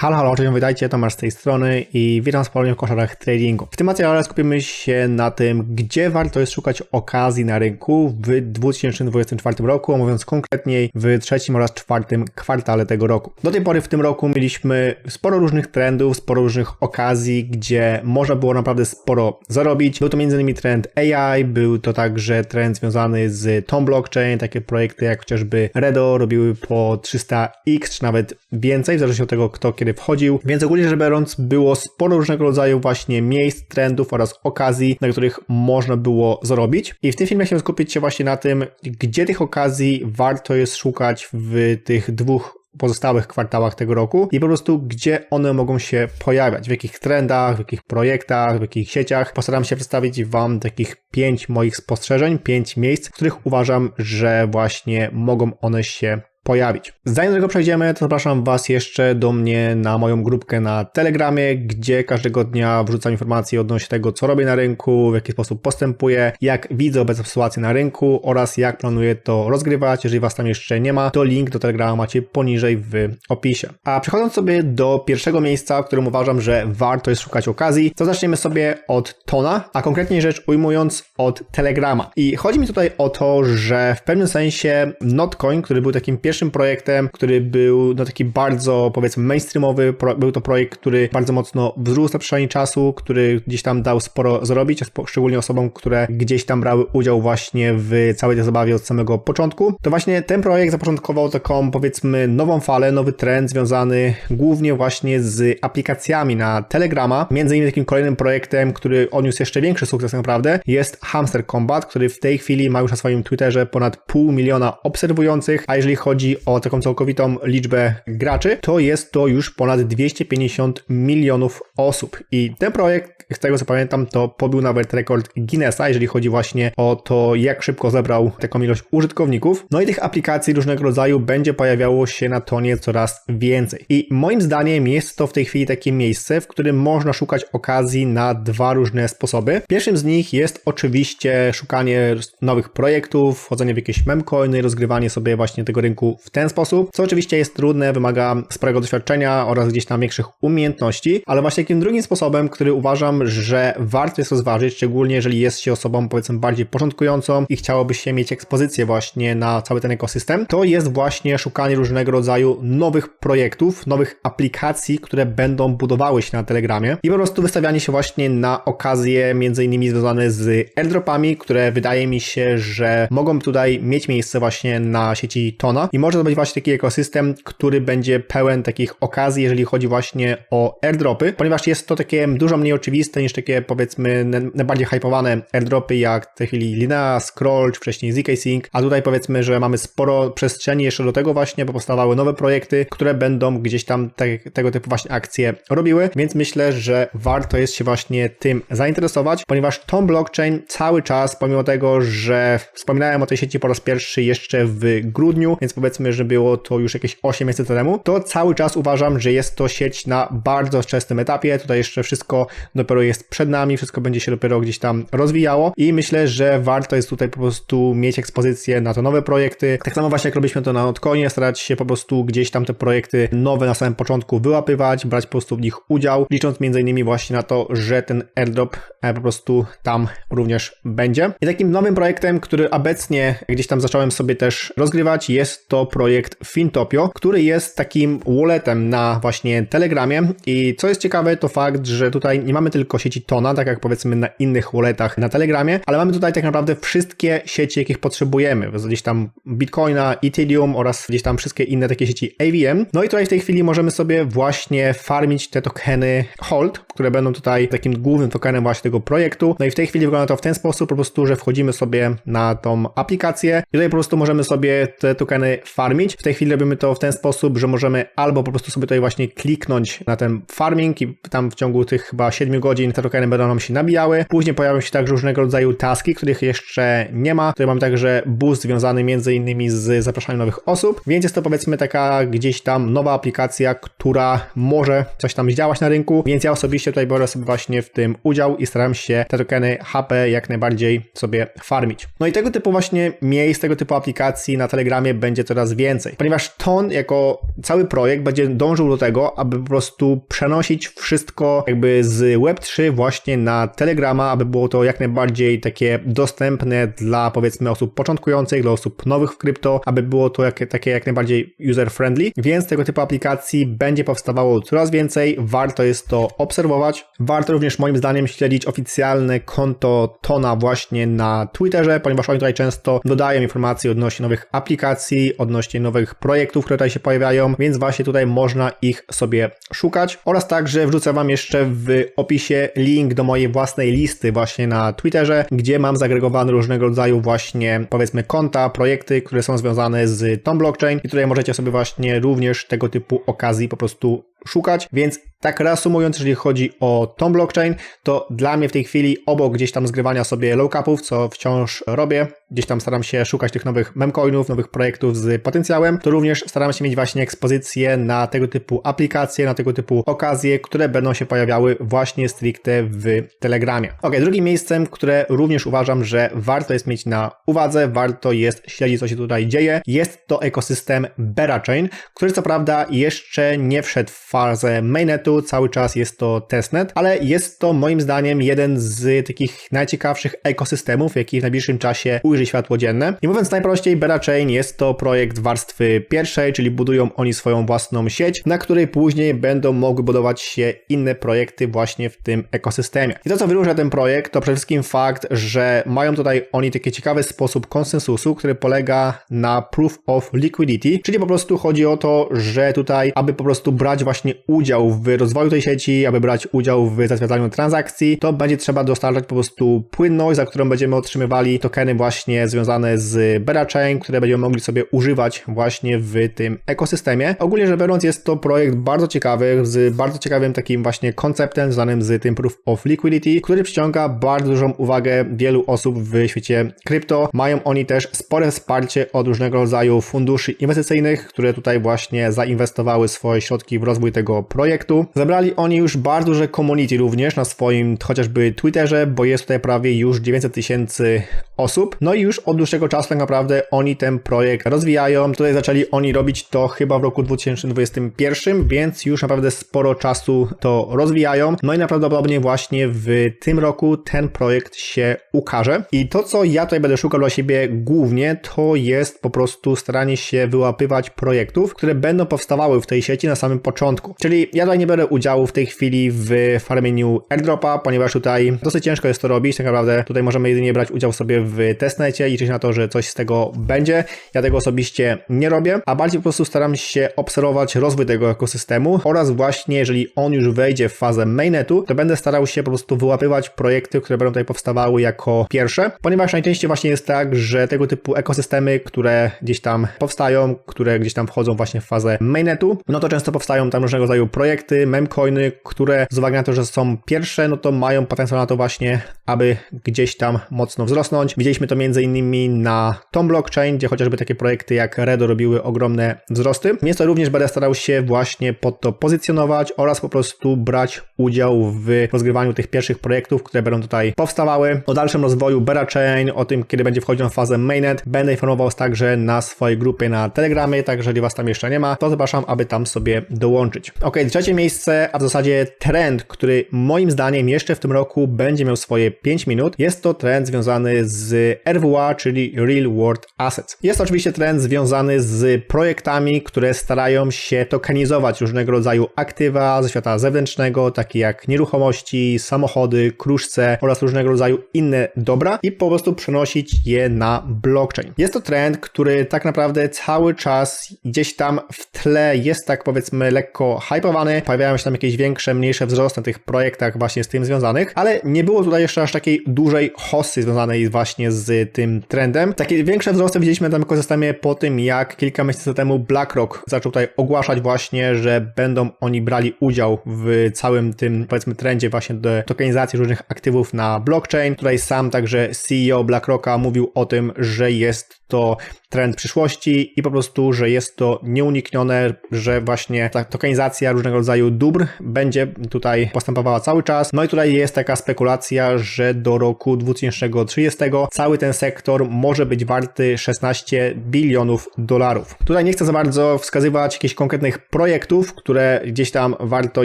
Halo, halo, cześć, witajcie, Tomasz z tej strony i witam z w koszarach tradingu. W tym materiale skupimy się na tym, gdzie warto jest szukać okazji na rynku w 2024 roku, mówiąc konkretniej w trzecim oraz czwartym kwartale tego roku. Do tej pory w tym roku mieliśmy sporo różnych trendów, sporo różnych okazji, gdzie można było naprawdę sporo zarobić. Był to m.in. trend AI, był to także trend związany z Tom Blockchain, takie projekty jak chociażby Redo robiły po 300x, czy nawet więcej, w zależności od tego, kto kiedy wchodził. Więc ogólnie rzecz biorąc, było sporo różnego rodzaju właśnie miejsc, trendów oraz okazji, na których można było zarobić. I w tym filmie chciałem skupić się właśnie na tym, gdzie tych okazji warto jest szukać w tych dwóch pozostałych kwartałach tego roku i po prostu gdzie one mogą się pojawiać, w jakich trendach, w jakich projektach, w jakich sieciach. Postaram się przedstawić Wam takich pięć moich spostrzeżeń, pięć miejsc, w których uważam, że właśnie mogą one się pojawić. Zanim do tego przejdziemy, to zapraszam Was jeszcze do mnie na moją grupkę na Telegramie, gdzie każdego dnia wrzucam informacje odnośnie tego, co robię na rynku, w jaki sposób postępuję, jak widzę obecną sytuację na rynku oraz jak planuję to rozgrywać. Jeżeli Was tam jeszcze nie ma, to link do Telegrama macie poniżej w opisie. A przechodząc sobie do pierwszego miejsca, w którym uważam, że warto jest szukać okazji, to zaczniemy sobie od Tona, a konkretnie rzecz ujmując od Telegrama. I chodzi mi tutaj o to, że w pewnym sensie Notcoin, który był takim pierwszym pierwszym projektem, który był no, taki bardzo powiedzmy mainstreamowy. Był to projekt, który bardzo mocno wzrósł na przestrzeni czasu, który gdzieś tam dał sporo zrobić, szczególnie osobom, które gdzieś tam brały udział właśnie w całej tej zabawie od samego początku. To właśnie ten projekt zapoczątkował taką powiedzmy nową falę, nowy trend związany głównie właśnie z aplikacjami na Telegrama. Między innymi takim kolejnym projektem, który odniósł jeszcze większy sukces naprawdę, jest Hamster Combat, który w tej chwili ma już na swoim Twitterze ponad pół miliona obserwujących, a jeżeli chodzi chodzi o taką całkowitą liczbę graczy, to jest to już ponad 250 milionów osób. I ten projekt, z tego co pamiętam, to pobił nawet rekord Guinnessa, jeżeli chodzi właśnie o to, jak szybko zebrał taką ilość użytkowników. No i tych aplikacji różnego rodzaju będzie pojawiało się na tonie coraz więcej. I moim zdaniem jest to w tej chwili takie miejsce, w którym można szukać okazji na dwa różne sposoby. Pierwszym z nich jest oczywiście szukanie nowych projektów, wchodzenie w jakieś memcoiny, rozgrywanie sobie właśnie tego rynku w ten sposób, co oczywiście jest trudne, wymaga sporego doświadczenia oraz gdzieś tam większych umiejętności, ale właśnie takim drugim sposobem, który uważam, że warto jest rozważyć, szczególnie jeżeli jest się osobą powiedzmy bardziej początkującą i chciałoby się mieć ekspozycję właśnie na cały ten ekosystem, to jest właśnie szukanie różnego rodzaju nowych projektów, nowych aplikacji, które będą budowały się na Telegramie i po prostu wystawianie się właśnie na okazje między innymi związane z airdropami, które wydaje mi się, że mogą tutaj mieć miejsce właśnie na sieci Tona i może to być właśnie taki ekosystem, który będzie pełen takich okazji, jeżeli chodzi właśnie o airdropy, ponieważ jest to takie dużo mniej oczywiste niż takie powiedzmy najbardziej hypowane airdropy jak w tej chwili Linea, Scroll, czy wcześniej ZK Sync, a tutaj powiedzmy, że mamy sporo przestrzeni jeszcze do tego właśnie, bo powstawały nowe projekty, które będą gdzieś tam te, tego typu właśnie akcje robiły, więc myślę, że warto jest się właśnie tym zainteresować, ponieważ Tom Blockchain cały czas, pomimo tego, że wspominałem o tej sieci po raz pierwszy jeszcze w grudniu, więc powiedzmy powiedzmy, że było to już jakieś 8 miesięcy temu, to cały czas uważam, że jest to sieć na bardzo wczesnym etapie. Tutaj jeszcze wszystko dopiero jest przed nami, wszystko będzie się dopiero gdzieś tam rozwijało i myślę, że warto jest tutaj po prostu mieć ekspozycję na te nowe projekty. Tak samo właśnie jak robiliśmy to na Notcoinie, starać się po prostu gdzieś tam te projekty nowe na samym początku wyłapywać, brać po prostu w nich udział, licząc między innymi właśnie na to, że ten airdrop e, po prostu tam również będzie. I takim nowym projektem, który obecnie gdzieś tam zacząłem sobie też rozgrywać, jest to projekt Fintopio, który jest takim walletem na właśnie Telegramie i co jest ciekawe to fakt, że tutaj nie mamy tylko sieci Tona, tak jak powiedzmy na innych walletach na Telegramie, ale mamy tutaj tak naprawdę wszystkie sieci, jakich potrzebujemy, gdzieś tam Bitcoina, Ethereum oraz gdzieś tam wszystkie inne takie sieci AVM. No i tutaj w tej chwili możemy sobie właśnie farmić te tokeny Hold, które będą tutaj takim głównym tokenem właśnie tego projektu. No i w tej chwili wygląda to w ten sposób po prostu, że wchodzimy sobie na tą aplikację i tutaj po prostu możemy sobie te tokeny farmić. W tej chwili robimy to w ten sposób, że możemy albo po prostu sobie tutaj właśnie kliknąć na ten farming i tam w ciągu tych chyba 7 godzin te tokeny będą nam się nabijały. Później pojawią się także różnego rodzaju taski, których jeszcze nie ma. Tutaj mam także boost związany między innymi z zapraszaniem nowych osób, więc jest to powiedzmy taka gdzieś tam nowa aplikacja, która może coś tam działać na rynku, więc ja osobiście tutaj biorę sobie właśnie w tym udział i staram się te tokeny HP jak najbardziej sobie farmić. No i tego typu właśnie miejsc, tego typu aplikacji na Telegramie będzie coraz coraz więcej, ponieważ Ton jako cały projekt będzie dążył do tego, aby po prostu przenosić wszystko jakby z Web3 właśnie na Telegrama, aby było to jak najbardziej takie dostępne dla powiedzmy osób początkujących, dla osób nowych w krypto, aby było to jak, takie jak najbardziej user-friendly, więc tego typu aplikacji będzie powstawało coraz więcej, warto jest to obserwować, warto również moim zdaniem śledzić oficjalne konto Tona właśnie na Twitterze, ponieważ oni tutaj często dodają informacje odnośnie nowych aplikacji, odnośnie nowych projektów, które tutaj się pojawiają, więc właśnie tutaj można ich sobie szukać. Oraz także wrzucę Wam jeszcze w opisie link do mojej własnej listy właśnie na Twitterze, gdzie mam zagregowane różnego rodzaju właśnie powiedzmy konta, projekty, które są związane z tą blockchain. I tutaj możecie sobie właśnie również tego typu okazji po prostu szukać, więc tak reasumując, jeżeli chodzi o tą blockchain, to dla mnie w tej chwili obok gdzieś tam zgrywania sobie low capów, co wciąż robię, gdzieś tam staram się szukać tych nowych memcoinów, nowych projektów z potencjałem, to również staram się mieć właśnie ekspozycję na tego typu aplikacje, na tego typu okazje, które będą się pojawiały właśnie stricte w Telegramie. Ok, drugim miejscem, które również uważam, że warto jest mieć na uwadze, warto jest śledzić, co się tutaj dzieje, jest to ekosystem Berachain, który co prawda jeszcze nie wszedł w fazę mainnetu, cały czas jest to testnet, ale jest to moim zdaniem jeden z takich najciekawszych ekosystemów, jaki w najbliższym czasie ujrzy światło dzienne. I mówiąc najprościej, Berachain jest to projekt warstwy pierwszej, czyli budują oni swoją własną sieć, na której później będą mogły budować się inne projekty właśnie w tym ekosystemie. I to, co wyróżnia ten projekt, to przede wszystkim fakt, że mają tutaj oni taki ciekawy sposób konsensusu, który polega na proof of liquidity, czyli po prostu chodzi o to, że tutaj, aby po prostu brać właśnie właśnie udział w rozwoju tej sieci, aby brać udział w zatwierdzaniu transakcji, to będzie trzeba dostarczać po prostu płynność, za którą będziemy otrzymywali tokeny właśnie związane z Berachain, które będziemy mogli sobie używać właśnie w tym ekosystemie. Ogólnie rzecz biorąc jest to projekt bardzo ciekawy, z bardzo ciekawym takim właśnie konceptem związanym z tym Proof of Liquidity, który przyciąga bardzo dużą uwagę wielu osób w świecie krypto. Mają oni też spore wsparcie od różnego rodzaju funduszy inwestycyjnych, które tutaj właśnie zainwestowały swoje środki w rozwój tego projektu. Zabrali oni już bardzo duże community również na swoim chociażby Twitterze, bo jest tutaj prawie już 900 tysięcy osób. No i już od dłuższego czasu tak naprawdę oni ten projekt rozwijają. Tutaj zaczęli oni robić to chyba w roku 2021, więc już naprawdę sporo czasu to rozwijają. No i prawdopodobnie właśnie w tym roku ten projekt się ukaże. I to, co ja tutaj będę szukał dla siebie głównie, to jest po prostu staranie się wyłapywać projektów, które będą powstawały w tej sieci na samym początku. Czyli ja tutaj nie biorę udziału w tej chwili w farmieniu airdropa, ponieważ tutaj dosyć ciężko jest to robić. Tak naprawdę tutaj możemy jedynie brać udział sobie w testnecie liczyć na to, że coś z tego będzie. Ja tego osobiście nie robię, a bardziej po prostu staram się obserwować rozwój tego ekosystemu oraz właśnie jeżeli on już wejdzie w fazę mainnetu, to będę starał się po prostu wyłapywać projekty, które będą tutaj powstawały jako pierwsze, ponieważ najczęściej właśnie jest tak, że tego typu ekosystemy, które gdzieś tam powstają, które gdzieś tam wchodzą właśnie w fazę mainnetu, no to często powstają tam różnego rodzaju projekty, memcoiny, które z uwagi na to, że są pierwsze, no to mają potencjał na to właśnie, aby gdzieś tam mocno wzrosnąć. Widzieliśmy to innymi na Tom Blockchain, gdzie chociażby takie projekty jak Redo robiły ogromne wzrosty. Więc to również będę starał się właśnie pod to pozycjonować oraz po prostu brać udział w rozgrywaniu tych pierwszych projektów, które będą tutaj powstawały. O dalszym rozwoju Berachain, o tym, kiedy będzie wchodził na fazę mainnet, będę informował także na swojej grupie na Telegramie, także jeżeli Was tam jeszcze nie ma, to zapraszam, aby tam sobie dołączyć. Ok, trzecie miejsce, a w zasadzie trend, który moim zdaniem jeszcze w tym roku będzie miał swoje 5 minut, jest to trend związany z RWA, czyli Real World Assets. Jest to oczywiście trend związany z projektami, które starają się tokenizować różnego rodzaju aktywa ze świata zewnętrznego, takie jak nieruchomości, samochody, kruszce oraz różnego rodzaju inne dobra i po prostu przenosić je na blockchain. Jest to trend, który tak naprawdę cały czas gdzieś tam w tle jest tak powiedzmy lekko hypowany, pojawiają się tam jakieś większe, mniejsze wzrosty na tych projektach właśnie z tym związanych, ale nie było tutaj jeszcze aż takiej dużej hossy związanej właśnie z tym trendem. Takie większe wzrosty widzieliśmy na tym ekosystemie po tym, jak kilka miesięcy temu BlackRock zaczął tutaj ogłaszać właśnie, że będą oni brali udział w całym tym, powiedzmy, trendzie właśnie do tokenizacji różnych aktywów na blockchain. Tutaj sam także CEO BlackRocka mówił o tym, że jest to trend przyszłości i po prostu, że jest to nieuniknione, że właśnie ta tokenizacja tokenizacja różnego rodzaju dóbr będzie tutaj postępowała cały czas. No i tutaj jest taka spekulacja, że do roku 2030 cały ten sektor może być warty 16 bilionów dolarów. Tutaj nie chcę za bardzo wskazywać jakichś konkretnych projektów, które gdzieś tam warto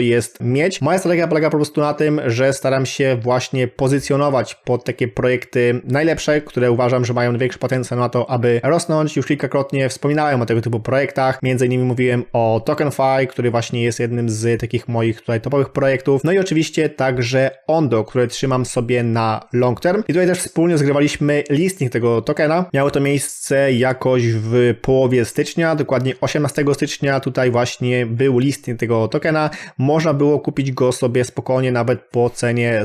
jest mieć. Moja strategia polega po prostu na tym, że staram się właśnie pozycjonować pod takie projekty najlepsze, które uważam, że mają największy potencjał na to, aby rosnąć. Już kilkakrotnie wspominałem o tego typu projektach. Między innymi mówiłem o TokenFi, który właśnie jest jednym z takich moich tutaj topowych projektów. No i oczywiście także Ondo, które trzymam sobie na long term. I tutaj też wspólnie zgrywaliśmy listing tego tokena. Miało to miejsce jakoś w połowie stycznia, dokładnie 18 stycznia tutaj właśnie był listing tego tokena. Można było kupić go sobie spokojnie nawet po cenie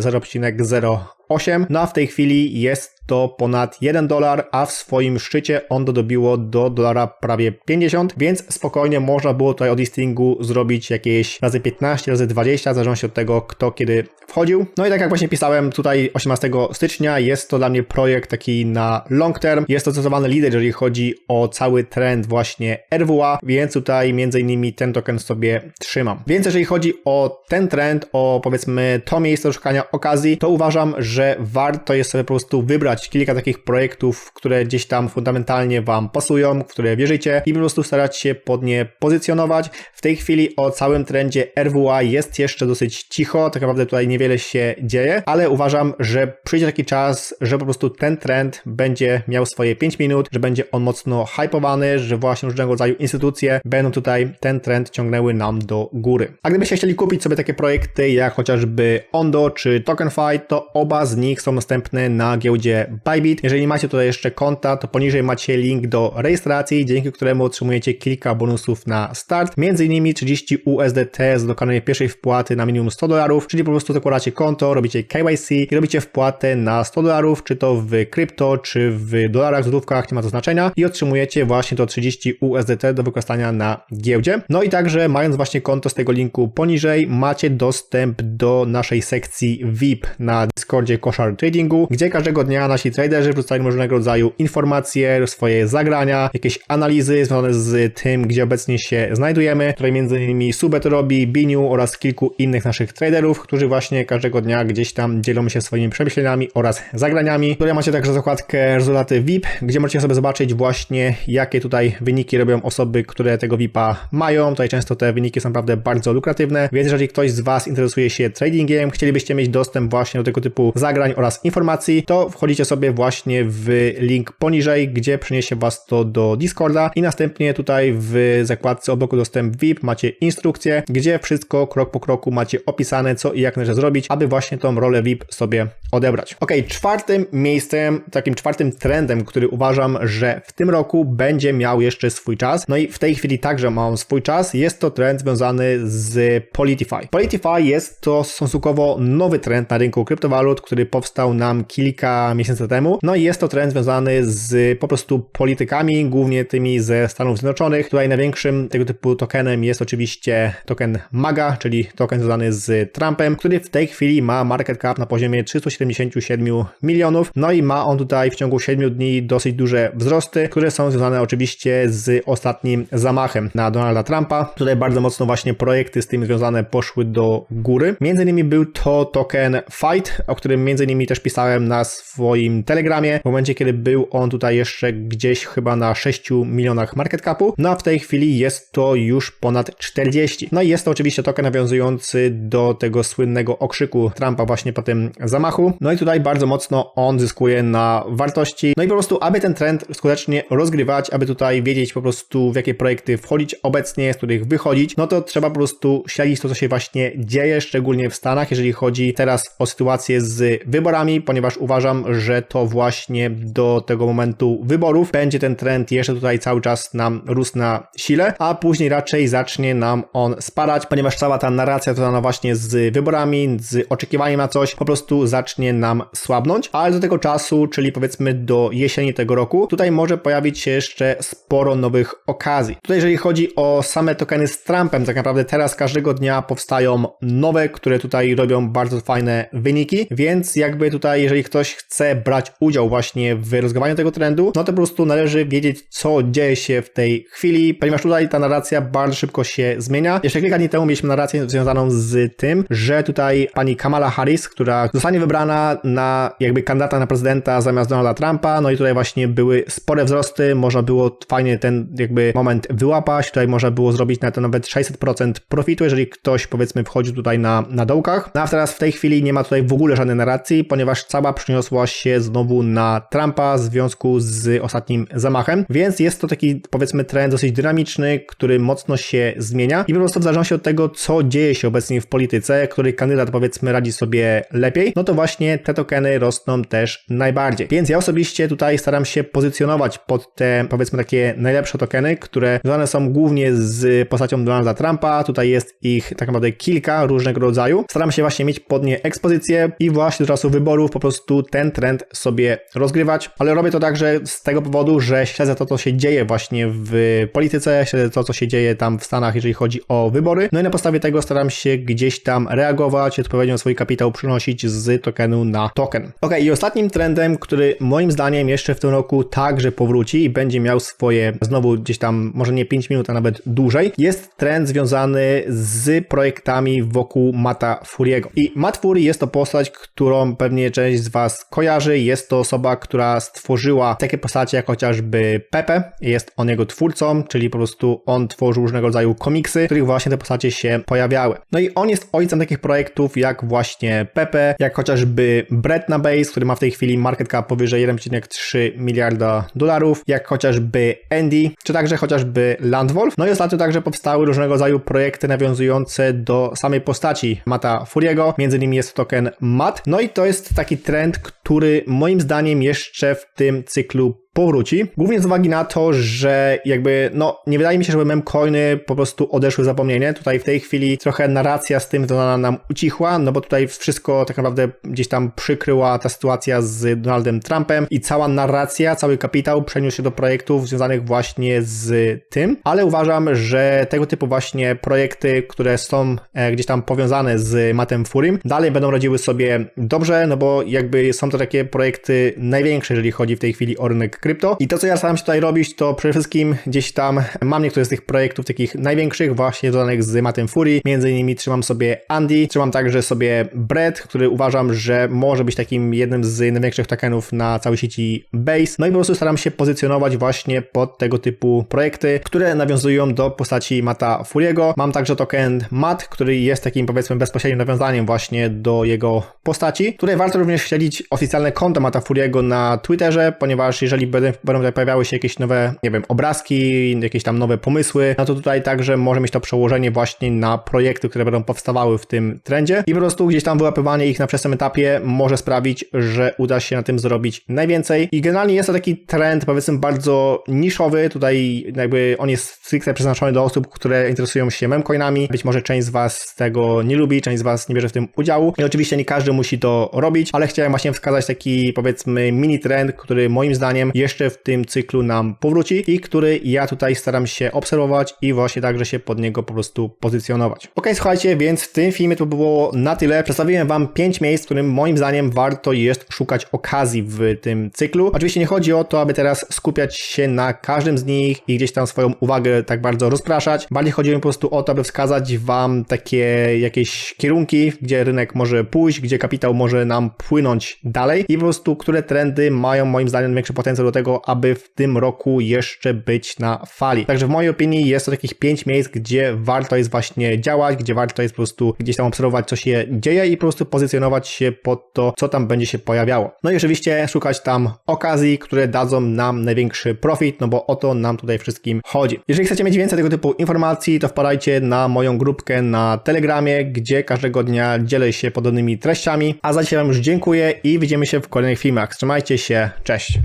0,08. No a w tej chwili jest to ponad 1 dolar, a w swoim szczycie on dobiło do dolara prawie 50, więc spokojnie można było tutaj od listingu zrobić jakieś razy 15, razy 20, w zależności od tego, kto kiedy wchodził. No i tak jak właśnie pisałem tutaj 18 stycznia, jest to dla mnie projekt taki na long term. Jest to zdecydowany lider, jeżeli chodzi o cały trend właśnie RWA, więc tutaj między innymi ten token sobie trzymam. Więc jeżeli chodzi o ten trend, o powiedzmy to miejsce szukania okazji, to uważam, że warto jest sobie po prostu wybrać kilka takich projektów, które gdzieś tam fundamentalnie Wam pasują, w które wierzycie i po prostu starać się pod nie pozycjonować. W tej chwili o całym trendzie RWA jest jeszcze dosyć cicho, tak naprawdę tutaj niewiele się dzieje, ale uważam, że przyjdzie taki czas, że po prostu ten trend będzie miał swoje 5 minut, że będzie on mocno hypowany, że właśnie różnego rodzaju instytucje będą tutaj ten trend ciągnęły nam do góry. A gdybyście chcieli kupić sobie takie projekty jak chociażby Ondo czy TokenFi, to oba z nich są dostępne na giełdzie Bybit. Jeżeli macie tutaj jeszcze konta, to poniżej macie link do rejestracji, dzięki któremu otrzymujecie kilka bonusów na start, między innymi 30 USDT z dokonania pierwszej wpłaty na minimum 100 dolarów, czyli po prostu zakładacie konto, robicie KYC i robicie wpłatę na 100 dolarów, czy to w krypto, czy w dolarach, złotówkach, nie ma to znaczenia i otrzymujecie właśnie to 30 USDT do wykorzystania na giełdzie. No i także mając właśnie konto z tego linku poniżej, macie dostęp do naszej sekcji VIP na Discordzie Koszar Tradingu, gdzie każdego dnia na nasi traderzy wrzucają różnego rodzaju informacje, swoje zagrania, jakieś analizy związane z tym, gdzie obecnie się znajdujemy. Tutaj innymi Subet robi, Biniu oraz kilku innych naszych traderów, którzy właśnie każdego dnia gdzieś tam dzielą się swoimi przemyśleniami oraz zagraniami. Tutaj macie także zakładkę rezultaty VIP, gdzie możecie sobie zobaczyć właśnie jakie tutaj wyniki robią osoby, które tego VIPa mają. Tutaj często te wyniki są naprawdę bardzo lukratywne, więc jeżeli ktoś z Was interesuje się tradingiem, chcielibyście mieć dostęp właśnie do tego typu zagrań oraz informacji, to wchodzicie sobie właśnie w link poniżej, gdzie przeniesie Was to do Discorda i następnie tutaj w zakładce obok dostęp VIP macie instrukcję, gdzie wszystko krok po kroku macie opisane, co i jak należy zrobić, aby właśnie tą rolę VIP sobie odebrać. Ok, czwartym miejscem, takim czwartym trendem, który uważam, że w tym roku będzie miał jeszcze swój czas, no i w tej chwili także ma on swój czas, jest to trend związany z Politify. Politify jest to stosunkowo nowy trend na rynku kryptowalut, który powstał nam kilka miesięcy temu. No i jest to trend związany z po prostu politykami, głównie tymi ze Stanów Zjednoczonych. Tutaj największym tego typu tokenem jest oczywiście token MAGA, czyli token związany z Trumpem, który w tej chwili ma market cap na poziomie 377 milionów. No i ma on tutaj w ciągu 7 dni dosyć duże wzrosty, które są związane oczywiście z ostatnim zamachem na Donalda Trumpa. Tutaj bardzo mocno właśnie projekty z tym związane poszły do góry. Między innymi był to token Fight, o którym między innymi też pisałem na swoim Telegramie, w momencie kiedy był on tutaj jeszcze gdzieś chyba na 6 milionach market capu, no a w tej chwili jest to już ponad 40. No i jest to oczywiście token nawiązujący do tego słynnego okrzyku Trumpa właśnie po tym zamachu. No i tutaj bardzo mocno on zyskuje na wartości. No i po prostu, aby ten trend skutecznie rozgrywać, aby tutaj wiedzieć po prostu w jakie projekty wchodzić obecnie, z których wychodzić, no to trzeba po prostu śledzić to, co się właśnie dzieje, szczególnie w Stanach, jeżeli chodzi teraz o sytuację z wyborami, ponieważ uważam, że to właśnie do tego momentu wyborów będzie ten trend jeszcze tutaj cały czas nam rósł na sile, a później raczej zacznie nam on spadać, ponieważ cała ta narracja związana właśnie z wyborami, z oczekiwaniem na coś, po prostu zacznie nam słabnąć, ale do tego czasu, czyli powiedzmy do jesieni tego roku, tutaj może pojawić się jeszcze sporo nowych okazji. Tutaj jeżeli chodzi o same tokeny z Trumpem, tak naprawdę teraz każdego dnia powstają nowe, które tutaj robią bardzo fajne wyniki, więc Więc jakby tutaj, jeżeli ktoś chce brać udział właśnie w rozgrywaniu tego trendu, no to po prostu należy wiedzieć, co dzieje się w tej chwili, ponieważ tutaj ta narracja bardzo szybko się zmienia. Jeszcze kilka dni temu mieliśmy narrację związaną z tym, że tutaj pani Kamala Harris, która zostanie wybrana na jakby kandydata na prezydenta zamiast Donalda Trumpa, no i tutaj właśnie były spore wzrosty, można było fajnie ten jakby moment wyłapać, tutaj można było zrobić na to nawet 600% profitu, jeżeli ktoś powiedzmy wchodził tutaj na, na dołkach. No a teraz w tej chwili nie ma tutaj w ogóle żadnej narracji, ponieważ cała przyniosła się znowu na Trumpa w związku z ostatnim zamachem, więc jest to taki powiedzmy trend dosyć dynamiczny, który mocno się zmienia i po prostu w zależności od tego, co dzieje się obecnie w polityce, który kandydat powiedzmy radzi sobie lepiej, no to właśnie te tokeny rosną też najbardziej. Więc ja osobiście tutaj staram się pozycjonować pod te powiedzmy takie najlepsze tokeny, które związane są głównie z postacią Donalda Trumpa. Tutaj jest ich tak naprawdę kilka różnego rodzaju. Staram się właśnie mieć pod nie ekspozycję i właśnie do czasu wyborów po prostu ten trend sobie rozgrywać, ale robię to także z tego powodu, że śledzę to, co się dzieje właśnie w polityce, śledzę to, co się dzieje tam w Stanach, jeżeli chodzi o wybory. No i na podstawie tego staram się gdzieś tam reagować, odpowiednio swój kapitał przynosić z tokenu na token. Ok, i ostatnim trendem, który moim zdaniem jeszcze w tym roku także powróci i będzie miał swoje znowu gdzieś tam, może nie 5 minut, a nawet dłużej, jest trend związany z projektami wokół Mata Furiego. I Matt Fury jest to postać, którą pewnie część z Was kojarzy. Jest to osoba, która stworzyła takie postacie jak chociażby Pepe. Jest on jego twórcą, czyli po prostu on tworzył różnego rodzaju komiksy, w których właśnie te postacie się pojawiały. No i on jest ojcem takich projektów jak właśnie Pepe, jak chociażby Brett na Base, który ma w tej chwili market cap powyżej 1,3 miliarda dolarów, jak chociażby Andy, czy także chociażby Landwolf. No i ostatnio także powstały różnego rodzaju projekty nawiązujące do samej postaci Mata Furiego, między innymi jest token MAT. No i to jest taki trend, który moim zdaniem jeszcze w tym cyklu powróci. Głównie z uwagi na to, że jakby, no, nie wydaje mi się, żeby memcoiny po prostu odeszły zapomnienie. Tutaj w tej chwili trochę narracja z tym związana nam ucichła, no bo tutaj wszystko tak naprawdę gdzieś tam przykryła ta sytuacja z Donaldem Trumpem i cała narracja, cały kapitał przeniósł się do projektów związanych właśnie z tym, ale uważam, że tego typu właśnie projekty, które są e, gdzieś tam powiązane z Matem Furim, dalej będą radziły sobie dobrze, no bo jakby są to takie projekty największe, jeżeli chodzi w tej chwili o rynek krypto. I to, co ja staram się tutaj robić, to przede wszystkim gdzieś tam mam niektóre z tych projektów takich największych, właśnie związanych z Matem Fury. Między innymi trzymam sobie Andy, trzymam także sobie Bread, który uważam, że może być takim jednym z największych tokenów na całej sieci Base. No i po prostu staram się pozycjonować właśnie pod tego typu projekty, które nawiązują do postaci Mata Furiego. Mam także token Mat, który jest takim powiedzmy bezpośrednim nawiązaniem właśnie do jego postaci. Tutaj warto również śledzić oficjalne konto Mata Furiego na Twitterze, ponieważ jeżeli będą, będą tutaj pojawiały się jakieś nowe, nie wiem, obrazki, jakieś tam nowe pomysły, no to tutaj także może mieć to przełożenie właśnie na projekty, które będą powstawały w tym trendzie. I po prostu gdzieś tam wyłapywanie ich na wczesnym etapie może sprawić, że uda się na tym zrobić najwięcej. I generalnie jest to taki trend powiedzmy bardzo niszowy, tutaj jakby on jest stricte przeznaczony do osób, które interesują się memcoinami, być może część z Was tego nie lubi, część z Was nie bierze w tym udziału. I oczywiście nie każdy musi to robić, ale chciałem właśnie wskazać taki powiedzmy mini trend, który moim zdaniem jeszcze w tym cyklu nam powróci i który ja tutaj staram się obserwować i właśnie także się pod niego po prostu pozycjonować. Ok, słuchajcie, więc w tym filmie to było na tyle. Przedstawiłem Wam 5 miejsc, w którym moim zdaniem warto jest szukać okazji w tym cyklu. Oczywiście nie chodzi o to, aby teraz skupiać się na każdym z nich i gdzieś tam swoją uwagę tak bardzo rozpraszać. Bardziej chodzi mi po prostu o to, aby wskazać Wam takie jakieś kierunki, gdzie rynek może pójść, gdzie kapitał może nam płynąć dalej i po prostu które trendy mają moim zdaniem większy potencjał do tego, aby w tym roku jeszcze być na fali. Także w mojej opinii jest to takich pięć miejsc, gdzie warto jest właśnie działać, gdzie warto jest po prostu gdzieś tam obserwować, co się dzieje i po prostu pozycjonować się pod to, co tam będzie się pojawiało. No i oczywiście szukać tam okazji, które dadzą nam największy profit, no bo o to nam tutaj wszystkim chodzi. Jeżeli chcecie mieć więcej tego typu informacji, to wpadajcie na moją grupkę na Telegramie, gdzie każdego dnia dzielę się podobnymi treściami. A za dzisiaj Wam już dziękuję i widzimy się w kolejnych filmach. Trzymajcie się, cześć!